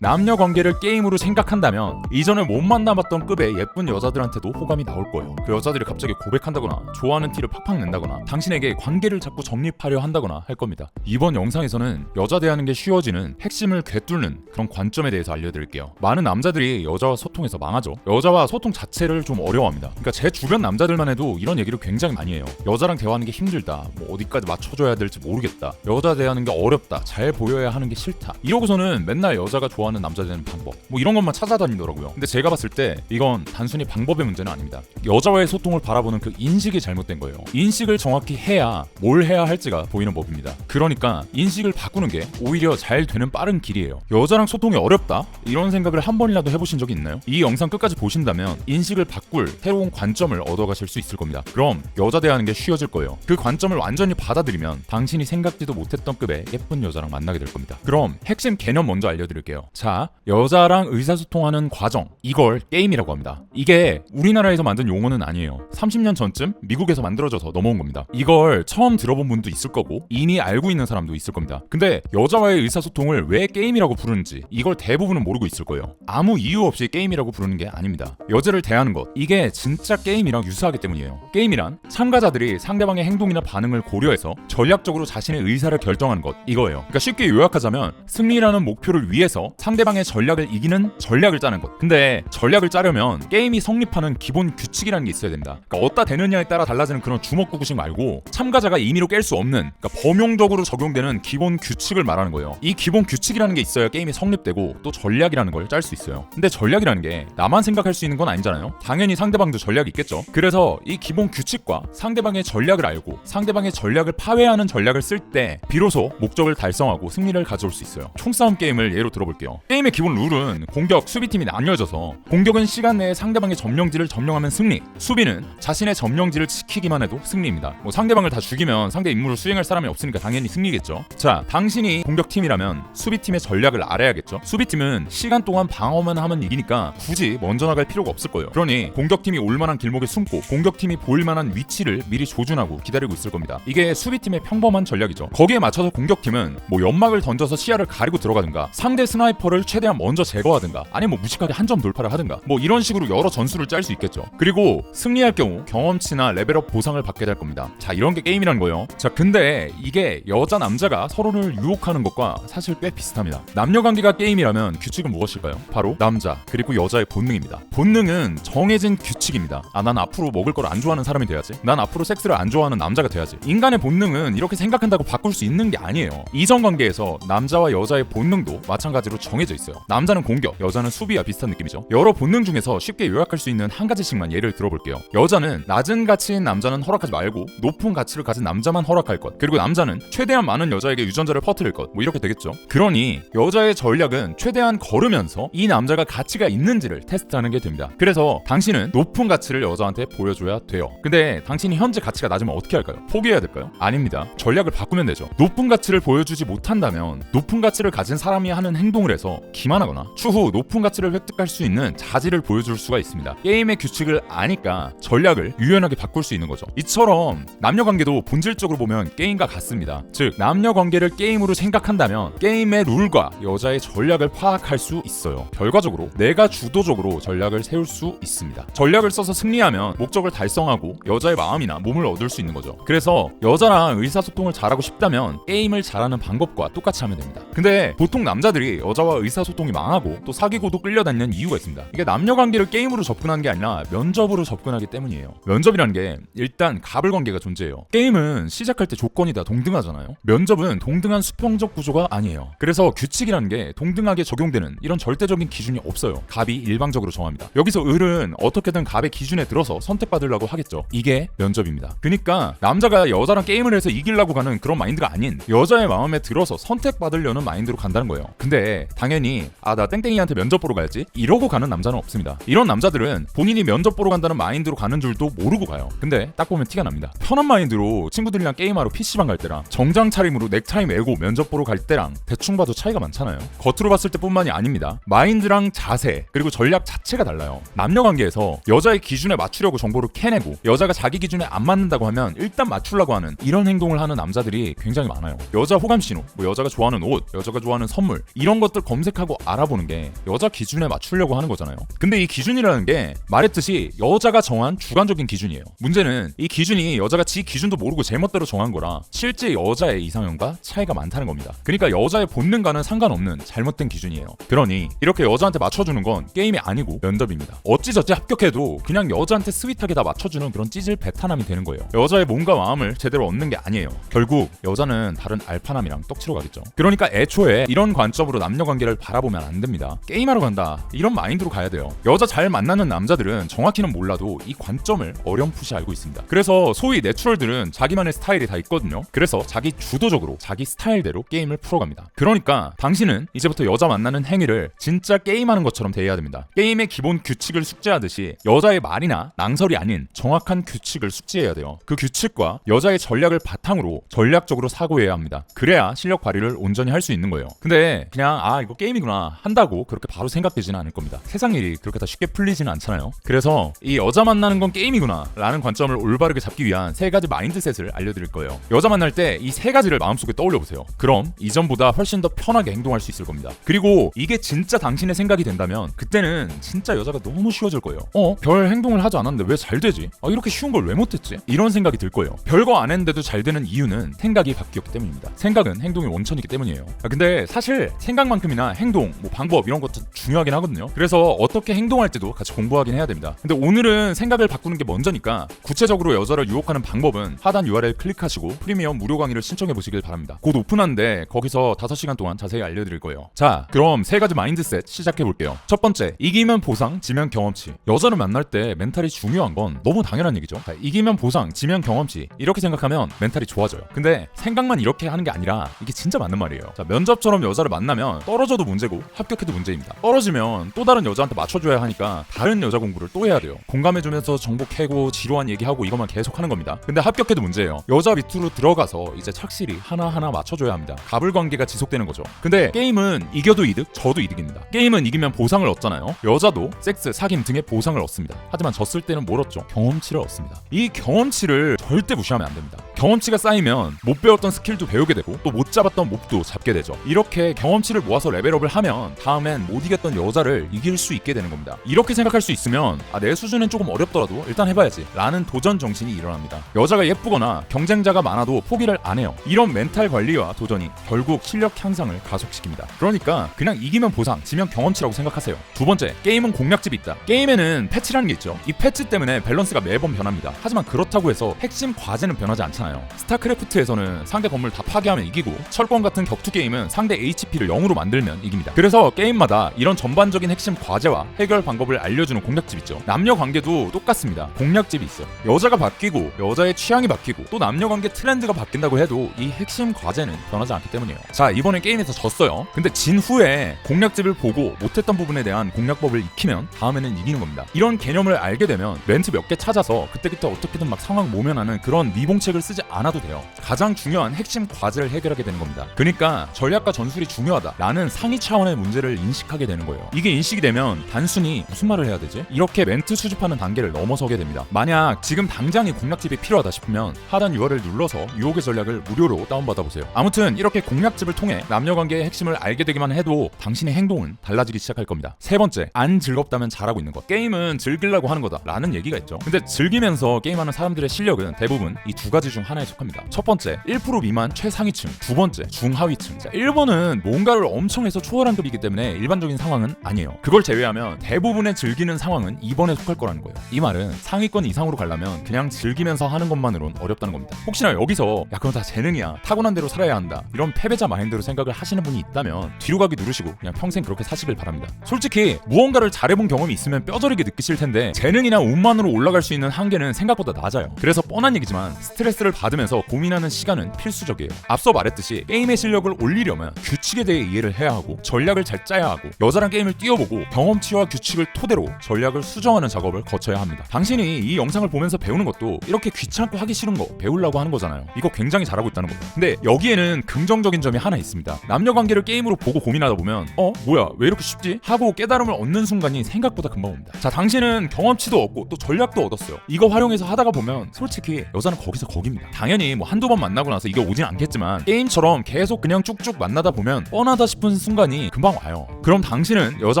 남녀 관계를 게임으로 생각한다면 이전에 못 만나봤던 급의 예쁜 여자들한테도 호감이 나올 거예요. 그 여자들이 갑자기 고백한다거나 좋아하는 티를 팍팍 낸다거나 당신에게 관계를 자꾸 정립하려 한다거나 할 겁니다. 이번 영상에서는 여자 대하는 게 쉬워지는 핵심을 꿰뚫는 그런 관점에 대해서 알려드릴게요. 많은 남자들이 여자와 소통에서 망하죠. 여자와 소통 자체를 좀 어려워합니다. 그러니까 제 주변 남자들만 해도 이런 얘기를 굉장히 많이 해요. 여자랑 대화하는 게 힘들다. 뭐 어디까지 맞춰줘야 될지 모르겠다. 여자 대하는 게 어렵다. 잘 보여야 하는 게 싫다. 이러고서는 맨날 여자가 좋아 하는 남자 되는 방법. 뭐 이런 것만 찾아다니더라고요. 근데 제가 봤을 때 이건 단순히 방법의 문제는 아닙니다. 여자와의 소통을 바라보는 그 인식이 잘못된 거예요. 인식을 정확히 해야 뭘 해야 할지가 보이는 법입니다. 그러니까 인식을 바꾸는 게 오히려 잘 되는 빠른 길이에요. 여자랑 소통이 어렵다? 이런 생각을 한 번이라도 해보신 적이 있나요? 이 영상 끝까지 보신다면 인식을 바꿀 새로운 관점을 얻어가실 수 있을 겁니다. 그럼 여자 대하는 게 쉬워질 거예요. 그 관점을 완전히 받아들이면 당신이 생각지도 못했던 급의 예쁜 여자랑 만나게 될 겁니다. 그럼 핵심 개념 먼저 알려드릴게요. 자, 여자랑 의사소통하는 과정. 이걸 게임이라고 합니다. 이게 우리나라에서 만든 용어는 아니에요. 30년 전쯤 미국에서 만들어져서 넘어온 겁니다. 이걸 처음 들어본 분도 있을 거고 이미 알고 있는 사람도 있을 겁니다. 근데 여자와의 의사소통을 왜 게임이라고 부르는지 이걸 대부분은 모르고 있을 거예요. 아무 이유 없이 게임이라고 부르는 게 아닙니다. 여자를 대하는 것 이게 진짜 게임이랑 유사하기 때문이에요. 게임이란 참가자들이 상대방의 행동이나 반응을 고려해서 전략적으로 자신의 의사를 결정하는 것 이거예요. 그러니까 쉽게 요약하자면 승리라는 목표를 위해서 상대방의 전략을 이기는 전략을 짜는 것. 근데 전략을 짜려면 게임이 성립하는 기본 규칙이라는 게 있어야 된다. 그러니까 어디다 되느냐에 따라 달라지는 그런 주먹구구식 말고 참가자가 임의로 깰 수 없는 그러니까 범용적으로 적용되는 기본 규칙을 말하는 거예요. 이 기본 규칙이라는 게 있어야 게임이 성립되고 또 전략이라는 걸 짤 수 있어요. 근데 전략이라는 게 나만 생각할 수 있는 건 아니잖아요. 당연히 상대방도 전략이 있겠죠. 그래서 이 기본 규칙과 상대방의 전략을 알고 상대방의 전략을 파괴하는 전략을 쓸 때 비로소 목적을 달성하고 승리를 가져올 수 있어요. 총싸움 게임을 예로 들어볼게요. 게임의 기본 룰은 공격, 수비팀이 나뉘어져서 공격은 시간 내에 상대방의 점령지를 점령하면 승리, 수비는 자신의 점령지를 지키기만 해도 승리입니다. 뭐 상대방을 다 죽이면 상대 임무를 수행할 사람이 없으니까 당연히 승리겠죠. 자, 당신이 공격팀이라면 수비팀의 전략을 알아야겠죠. 수비팀은 시간 동안 방어만 하면 이기니까 굳이 먼저 나갈 필요가 없을 거예요. 그러니 공격팀이 올 만한 길목에 숨고 공격팀이 보일 만한 위치를 미리 조준하고 기다리고 있을 겁니다. 이게 수비팀의 평범한 전략이죠. 거기에 맞춰서 공격팀은 뭐 연막을 던져서 시야를 가리고 들어가든가 상대 스나이퍼 를 최대한 먼저 제거하든가 아니면 뭐 무식하게 한 점 돌파를 하든가 뭐 이런 식으로 여러 전술을 짤 수 있겠죠. 그리고 승리할 경우 경험치나 레벨업 보상을 받게 될 겁니다. 자 이런 게 게임이라는 거예요. 자 근데 이게 여자 남자가 서로를 유혹하는 것과 사실 꽤 비슷합니다. 남녀 관계가 게임이라면 규칙은 무엇일까요? 바로 남자 그리고 여자의 본능입니다. 본능은 정해진 규칙입니다. 아 난 앞으로 먹을 걸 안 좋아하는 사람이 돼야지. 난 앞으로 섹스를 안 좋아하는 남자가 돼야지. 인간의 본능은 이렇게 생각한다고 바꿀 수 있는 게 아니에요. 이성 관계에서 남자와 여자의 본능도 마찬가지로 정해져 있어요. 남자는 공격, 여자는 수비와 비슷한 느낌이죠. 여러 본능 중에서 쉽게 요약할 수 있는 한 가지씩만 예를 들어볼게요. 여자는 낮은 가치인 남자는 허락하지 말고 높은 가치를 가진 남자만 허락할 것. 그리고 남자는 최대한 많은 여자에게 유전자를 퍼뜨릴 것. 뭐 이렇게 되겠죠. 그러니 여자의 전략은 최대한 걸으면서 이 남자가 가치가 있는지를 테스트하는 게 됩니다. 그래서 당신은 높은 가치를 여자한테 보여줘야 돼요. 근데 당신이 현재 가치가 낮으면 어떻게 할까요? 포기해야 될까요? 아닙니다. 전략을 바꾸면 되죠. 높은 가치를 보여주지 못한다면 높은 가치를 가진 사람이 하는 행동을 해서 기만하거나 추후 높은 가치를 획득할 수 있는 자질을 보여줄 수가 있습니다. 게임의 규칙을 아니까 전략을 유연하게 바꿀 수 있는 거죠. 이처럼 남녀 관계도 본질적으로 보면 게임과 같습니다. 즉 남녀 관계를 게임으로 생각한다면 게임의 룰과 여자의 전략을 파악할 수 있어요. 결과적으로 내가 주도적으로 전략을 세울 수 있습니다. 전략을 써서 승리하면 목적을 달성하고 여자의 마음이나 몸을 얻을 수 있는 거죠. 그래서 여자랑 의사소통을 잘하고 싶다면 게임을 잘하는 방법과 똑같이 하면 됩니다. 근데 보통 남자들이 여자와 의사소통이 망하고 또 사귀고도 끌려다니는 이유가 있습니다. 이게 남녀 관계를 게임으로 접근하는 게 아니라 면접으로 접근하기 때문이에요. 면접이라는 게 일단 갑을 관계가 존재해요. 게임은 시작할 때 조건이 다 동등하잖아요. 면접은 동등한 수평적 구조가 아니에요. 그래서 규칙이라는 게 동등하게 적용되는 이런 절대적인 기준이 없어요. 갑이 일방적으로 정합니다. 여기서 을은 어떻게든 갑의 기준에 들어서 선택받으려고 하겠죠. 이게 면접입니다. 그러니까 남자가 여자랑 게임을 해서 이기려고 가는 그런 마인드가 아닌 여자의 마음에 들어서 선택받으려는 마인드로 간다는 거예요. 근데 당연히 아 나 땡땡이한테 면접 보러 가야지 이러고 가는 남자는 없습니다. 이런 남자들은 본인이 면접 보러 간다는 마인드로 가는 줄도 모르고 가요. 근데 딱 보면 티가 납니다. 편한 마인드로 친구들이랑 게임하러 PC방 갈 때랑 정장 차림으로 넥타이 메고 면접 보러 갈 때랑 대충 봐도 차이가 많잖아요. 겉으로 봤을 때뿐만이 아닙니다. 마인드랑 자세 그리고 전략 자체가 달라요. 남녀 관계에서 여자의 기준에 맞추려고 정보를 캐내고 여자가 자기 기준에 안 맞는다고 하면 일단 맞추려고 하는 이런 행동을 하는 남자들이 굉장히 많아요. 여자 호감 신호, 뭐 여자가 좋아하는 옷, 여자가 좋아하는 선물 이런 것들 검색하고 알아보는 게 여자 기준에 맞추려고 하는 거잖아요. 근데 이 기준이라는 게 말했듯이 여자가 정한 주관적인 기준이에요. 문제는 이 기준이 여자가 지 기준도 모르고 제멋대로 정한 거라 실제 여자의 이상형과 차이가 많다는 겁니다. 그러니까 여자의 본능과는 상관없는 잘못된 기준이에요. 그러니 이렇게 여자한테 맞춰주는 건 게임이 아니고 면접입니다. 어찌저찌 합격해도 그냥 여자한테 스윗하게 다 맞춰주는 그런 찌질 배타남이 되는 거예요. 여자의 몸과 마음을 제대로 얻는 게 아니에요. 결국 여자는 다른 알파남이랑 떡치러 가겠죠. 그러니까 애초에 이런 관점으로 남녀 관계 를 바라보면 안 됩니다. 게임하러 간다 이런 마인드로 가야 돼요. 여자 잘 만나는 남자들은 정확히는 몰라도 이 관점을 어렴풋이 알고 있습니다. 그래서 소위 내추럴들은 자기만의 스타일이 다 있거든요. 그래서 자기 주도적으로 자기 스타일대로 게임을 풀어갑니다. 그러니까 당신은 이제부터 여자 만나는 행위를 진짜 게임하는 것처럼 대해야 됩니다. 게임의 기본 규칙을 숙지하듯이 여자의 말이나 낭설이 아닌 정확한 규칙을 숙지해야 돼요. 그 규칙과 여자의 전략을 바탕으로 전략적으로 사고해야 합니다. 그래야 실력 발휘를 온전히 할 수 있는 거예요. 근데 그냥 아 이거 게임이구나 한다고 그렇게 바로 생각되지는 않을 겁니다. 세상 일이 그렇게 다 쉽게 풀리지는 않잖아요. 그래서 이 여자 만나는 건 게임이구나 라는 관점을 올바르게 잡기 위한 세 가지 마인드셋을 알려드릴 거예요. 여자 만날 때 이 세 가지를 마음속에 떠올려 보세요. 그럼 이전보다 훨씬 더 편하게 행동할 수 있을 겁니다. 그리고 이게 진짜 당신의 생각이 된다면 그때는 진짜 여자가 너무 쉬워질 거예요. 어? 별 행동을 하지 않았는데 왜 잘 되지? 아, 이렇게 쉬운 걸 왜 못했지? 이런 생각이 들 거예요. 별거 안 했는데도 잘 되는 이유는 생각이 바뀌었기 때문입니다. 생각은 행동의 원천이기 때문이에요. 아, 근데 사실 생각만큼이나 행동, 뭐 방법 이런 것도 중요하긴 하거든요. 그래서 어떻게 행동할 때도 같이 공부하긴 해야 됩니다. 근데 오늘은 생각을 바꾸는 게 먼저니까 구체적으로 여자를 유혹하는 방법은 하단 URL 클릭하시고 프리미엄 무료 강의를 신청해 보시길 바랍니다. 곧 오픈하는데 거기서 5시간 동안 자세히 알려드릴 거예요. 자, 그럼 세 가지 마인드셋 시작해 볼게요. 첫 번째, 이기면 보상, 지면 경험치. 여자를 만날 때 멘탈이 중요한 건 너무 당연한 얘기죠. 자, 이기면 보상, 지면 경험치. 이렇게 생각하면 멘탈이 좋아져요. 근데 생각만 이렇게 하는 게 아니라 이게 진짜 맞는 말이에요. 자, 면접처럼 여자를 만나면 떨어 져도 문제고 합격해도 문제입니다. 떨어지면 또 다른 여자한테 맞춰줘야 하니까 다른 여자 공부를 또 해야 돼요. 공감해주면서 정보 캐고 지루한 얘기하고 이것만 계속 하는 겁니다. 근데 합격해도 문제예요. 여자 밑으로 들어가서 이제 착실히 하나하나 맞춰줘야 합니다. 갑을 관계가 지속되는 거죠. 근데 게임은 이겨도 이득, 져도 이득입니다. 게임은 이기면 보상을 얻잖아요. 여자도 섹스, 사귐 등의 보상을 얻습니다. 하지만 졌을 때는 뭘 얻죠? 경험치를 얻습니다. 이 경험치를 절대 무시하면 안 됩니다. 경험치가 쌓이면 못 배웠던 스킬도 배우게 되고 또 못 잡았던 몹도 잡게 되죠. 이렇게 경험치를 모아서 레벨업을 하면 다음엔 못 이겼던 여자를 이길 수 있게 되는 겁니다. 이렇게 생각할 수 있으면 아, 내 수준은 조금 어렵더라도 일단 해봐야지 라는 도전 정신이 일어납니다. 여자가 예쁘거나 경쟁자가 많아도 포기를 안 해요. 이런 멘탈 관리와 도전이 결국 실력 향상을 가속시킵니다. 그러니까 그냥 이기면 보상, 지면 경험치라고 생각하세요. 두 번째, 게임은 공략집이 있다. 게임에는 패치라는 게 있죠. 이 패치 때문에 밸런스가 매번 변합니다. 하지만 그렇다고 해서 핵심 과제는 변하지 않잖아요. 스타크래프트에서는 상대 건물 다 파괴하면 이기고 철권 같은 격투 게임은 상대 HP를 0으로 만들면 이깁니다. 그래서 게임마다 이런 전반적인 핵심 과제와 해결 방법을 알려주는 공략집 있죠. 남녀 관계도 똑같습니다. 공략집이 있어요. 여자가 바뀌고 여자의 취향이 바뀌고 또 남녀 관계 트렌드가 바뀐다고 해도 이 핵심 과제는 변하지 않기 때문이에요. 자 이번에 게임에서 졌어요. 근데 진 후에 공략집을 보고 못했던 부분에 대한 공략법을 익히면 다음에는 이기는 겁니다. 이런 개념을 알게 되면 멘트 몇 개 찾아서 그때그때 어떻게든 막 상황 모면하는 그런 미봉책을 쓰지 않아도 돼요. 가장 중요한 핵심 과제를 해결하게 되는 겁니다. 그러니까 전략과 전술이 중요하다라는 상위 차원의 문제를 인식하게 되는 거예요. 이게 인식이 되면 단순히 무슨 말을 해야 되지? 이렇게 멘트 수집하는 단계를 넘어서게 됩니다. 만약 지금 당장 이 공략집이 필요하다 싶으면 하단 URL 눌러서 유혹의 전략을 무료로 다운받아 보세요. 아무튼 이렇게 공략집을 통해 남녀 관계의 핵심을 알게 되기만 해도 당신의 행동은 달라지기 시작할 겁니다. 세 번째, 안 즐겁다면 잘하고 있는 것. 게임은 즐기려고 하는 거다라는 얘기가 있죠. 근데 즐기면서 게임하는 사람들의 실력은 대부분 이 두 가지 중 하나에 속합니다. 첫 번째, 1% 미만 최상위층. 두 번째, 중하위층. 자, 1번은 뭔가를 엄청 해서 초월한 급이기 때문에 일반적인 상황은 아니에요. 그걸 제외하면 대부분의 즐기는 상황은 2번에 속할 거라는 거예요. 이 말은 상위권 이상으로 가려면 그냥 즐기면서 하는 것만으론 어렵다는 겁니다. 혹시나 여기서 야 그건 다 재능이야 타고난 대로 살아야 한다 이런 패배자 마인드로 생각을 하시는 분이 있다면 뒤로 가기 누르시고 그냥 평생 그렇게 사시길 바랍니다. 솔직히 무언가를 잘해본 경험이 있으면 뼈저리게 느끼실 텐데 재능이나 운만으로 올라갈 수 있는 한계는 생각보다 낮아요. 그래서 뻔한 얘기지만 스트레스를 받으면서 고민하는 시간은 필수적이에요. 앞서 말했듯이 게임의 실력을 올리려면 규칙에 대해 이해를 해야 하고 전략을 잘 짜야 하고 여자랑 게임을 뛰어보고 경험치와 규칙을 토대로 전략을 수정하는 작업을 거쳐야 합니다. 당신이 이 영상을 보면서 배우는 것도 이렇게 귀찮고 하기 싫은 거 배우려고 하는 거잖아요. 이거 굉장히 잘하고 있다는 거예요. 근데 여기에는 긍정적인 점이 하나 있습니다. 남녀 관계를 게임으로 보고 고민하다 보면 어 뭐야 왜 이렇게 쉽지 하고 깨달음을 얻는 순간이 생각보다 금방 옵니다. 자 당신은 경험치도 얻고 또 전략도 얻었어요. 이거 활용해서 하다가 보면 솔직히 여자는 거기서 거깁니다. 당연히 뭐 한두 번 만나고 나서 이게 오진 않겠지만 게임처럼 계속 그냥 쭉쭉 만나다 보면 뻔하다 싶은 순간이 금방 와요. 그럼 당신은 여자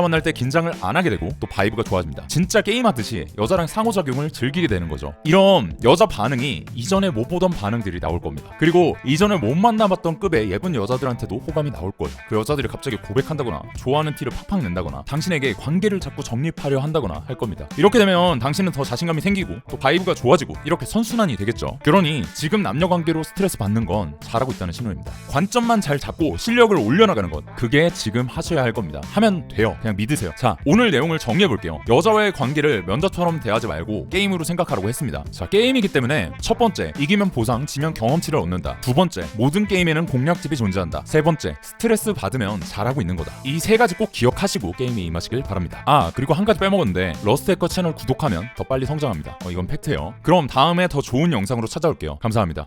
만날 때 긴장을 안 하게 되고 또 바이브가 좋아집니다. 진짜 게임하듯이 여자랑 상호작용을 즐기게 되는 거죠. 이런 여자 반응이 이전에 못 보던 반응들이 나올 겁니다. 그리고 이전에 못 만나봤던 급의 예쁜 여자들한테도 호감이 나올 거예요. 그 여자들이 갑자기 고백한다거나 좋아하는 티를 팍팍 낸다거나 당신에게 관계를 자꾸 정립하려 한다거나 할 겁니다. 이렇게 되면 당신은 더 자신감이 생기고 또 바이브가 좋아지고 이렇게 선순환이 되겠죠. 그러니 지금 남녀 관계로 스트레스 받는 건 잘하고 있다는 신호입니다. 관점만 잘 잡고 실력을 올려나가는 것 그게 지금 하셔야 할 겁니다. 하면 돼요. 그냥 믿으세요. 자 오늘 내용을 정리해 볼게요. 여자와의 관계를 면접처럼 대하지 말고 게임으로 생각하라고 했습니다. 자 게임이기 때문에 첫 번째 이기면 보상, 지면 경험치를 얻는다. 두 번째 모든 게임에는 공략집이 존재한다. 세 번째 스트레스 받으면 잘하고 있는 거다. 이 세 가지 꼭 기억하시고 게임에 임하시길 바랍니다. 아 그리고 한 가지 빼먹었는데 러스트 해커 채널 구독하면 더 빨리 성장합니다. 어, 이건 팩트예요. 그럼 다음에 더 좋은 영상으로 찾아올게요. 감사합니다.